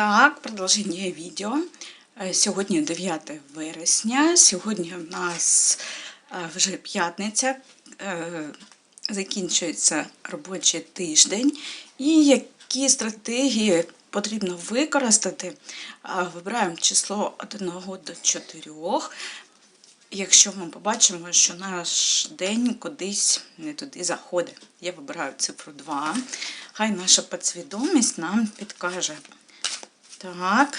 Так, продовження відео. Е, Сьогодні 9 вересня. Сьогодні у нас е, вже п'ятниця. е, Закінчується робочий тиждень. І які стратегії потрібно використати? Вибираємо число 1 до 4. Якщо ми побачимо, що наш день кудись не туди заходить. Я вибираю цифру 2. Хай наша підсвідомість нам підкаже. Так.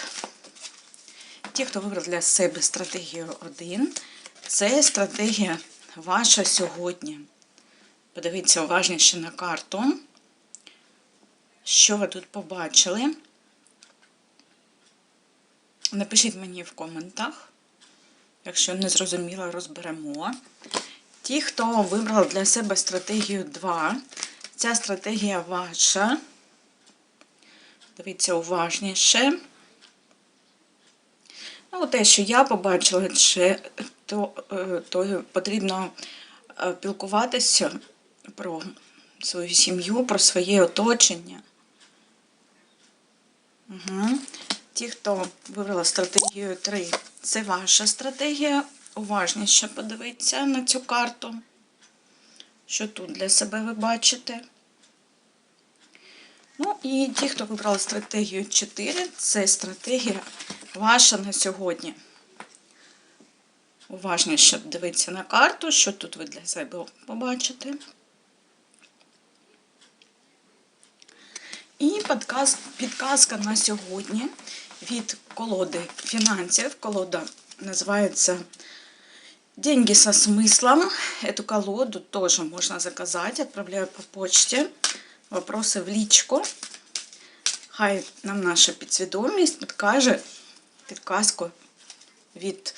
Ті, хто вибрав для себе стратегію 1, це стратегія ваша сьогодні. Подивіться уважніше на карту. Що ви тут побачили? Напишіть мені в коментах. Якщо не зрозуміло, розберемо. Ті, хто вибрав для себе стратегію 2, ця стратегія ваша. Дивіться уважніше. Ну, те, що я побачила, чи то, е, то потрібно е, пілкуватися про свою сім'ю, про своє оточення. Угу. Ті, хто вибрала стратегію 3, це ваша стратегія. Уважніше подивіться на цю карту. Що тут для себе ви бачите? Ну і ті, хто вибрали стратегію 4, це стратегія ваша на сьогодні. Уважніше дивіться на карту, що тут ви для себе побачите. І підказ, підказка на сьогодні від колоди фінансів. Колода називається Деньги со смыслом. Эту колоду тоже можно заказать. Отправляю по почте. Вопроси в лічку. Хай нам наша підсвідомість підкаже підказку від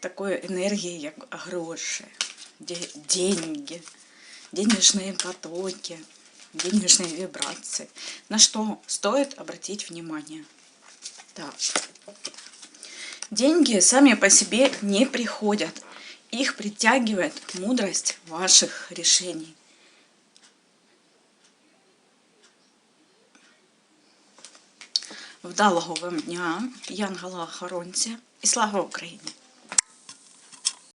такої енергії, як гроші, де- деньги, денежные потоки, денежные вибрации. На что стоит обратить внимание? Так. Деньги сами по себе не приходят. Их притягивает мудрость ваших решений. Вдалого вам дня, Янгала охоронця і слава Україні!